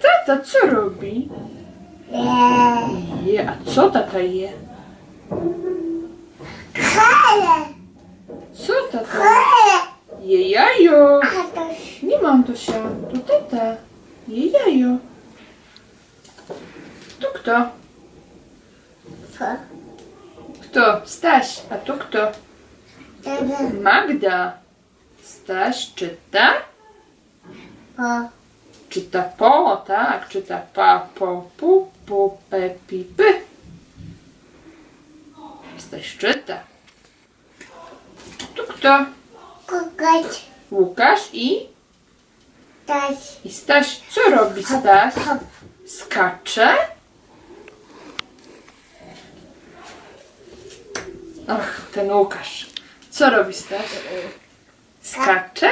Tata. Co robi? Je, a co tata je? Hele. Co tata? Hele. Je jajo. A to Nie mam to się. To tata. Je jajo. Tu kto? Kto? Staś. A tu kto? Magda. Staś czyta? Po. Czyta po, tak. Czyta pa, po, pu, pu, pe, pi, py. Staś czyta. Tu kto? Kukać. Łukasz i? Taś. I Staś, co robi Staś? Skacze? Ach, ten Łukasz. Co robi Staś? Skacze?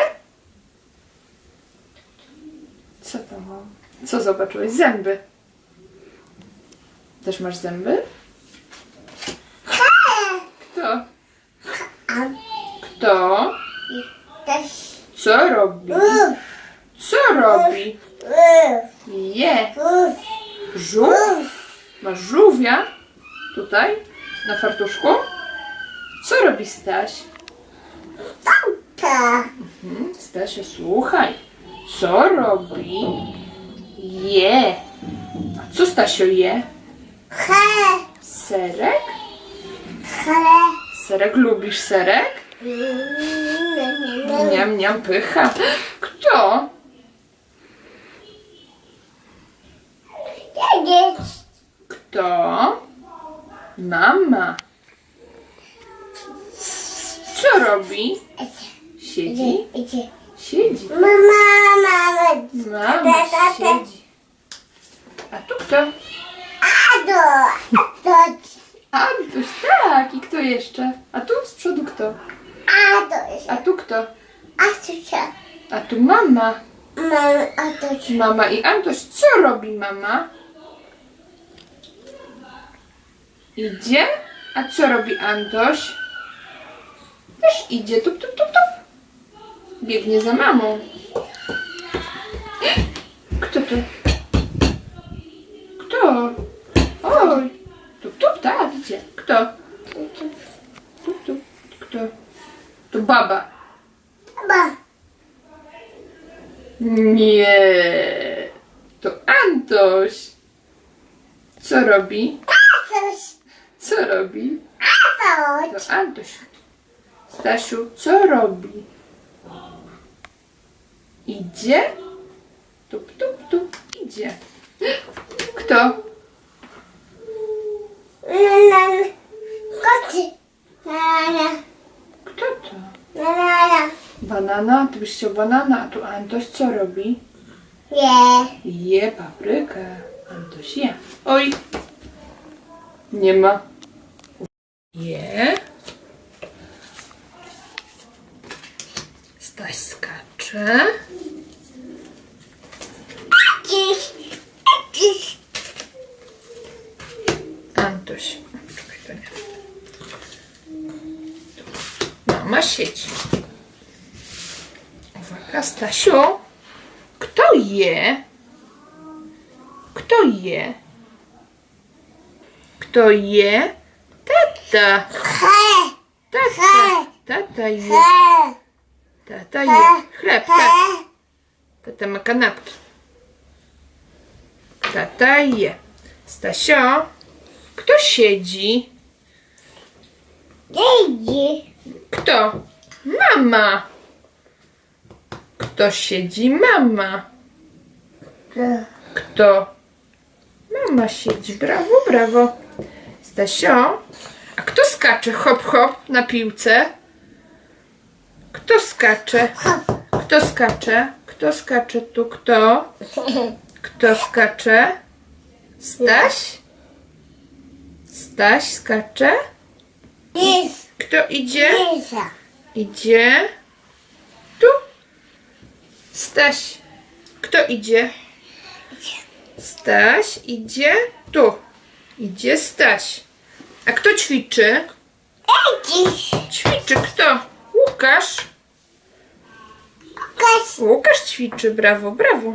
Co to mam? Co zobaczyłeś? Zęby. Też masz zęby? Kto? Kto? Co robi? Co robi? Je. Żółw? Masz żółwia? Tutaj? Na fartuszku? Co robi Staś? Tata. Hmm, Stasiu, słuchaj. Co robi? Je. A co Stasio je? He. Serek? Hele. Serek, lubisz serek? Niam, niam, pycha. Kto? Kto? Mama. Co robi? Siedzi? Siedzi. Mama, mama. Mama siedzi. A tu kto? Ado. To. Antuś, tak. I kto jeszcze? A tu z przodu kto? Ado. A tu kto? A co się? A tu mama. Mama, a to się. Mama i Antoś. Co robi mama? Idzie? A co robi Antoś? Też idzie. Tup, tup, tup. Biegnie za mamą. Kto to? Kto? Oj. Tup, tup, tak, idzie. Kto? Tup, tup. Kto? To baba. Ba. Nie. To Antoś. Co robi? Coś. Co robi? Coś. To Antoś. Stasiu, co robi? Idzie? Tup, tup, tup. Idzie. Kto? Kto to? Banana? Ty byś chciał banana, a tu Antoś co robi? Je paprykę. Antoś je. Oj. Nie ma. Je. Staś skacze. Dziś. Dziś. Antoś. Czekaj, to nie. Mama siedzi. Uwaga, Stasiu. Kto je? Kto je? Kto je? Tata. Tata. Tata je. Tata je. Chleb, tak. Tata ma kanapki. Tata je. Stasio. Kto siedzi? Dziś. Kto? Mama. Kto siedzi? Mama. Kto? Mama siedzi. Brawo, brawo. Stasio. A kto skacze hop hop na piłce? Kto skacze? Kto skacze? Kto skacze tu? Kto? Kto skacze? Staś? Staś skacze? Kto idzie? Idzie. Tu. Staś. Kto idzie? Staś idzie tu. Idzie Staś. A kto ćwiczy? Dziś. Ćwiczy kto? Łukasz. Koś. Łukasz ćwiczy. Brawo, brawo.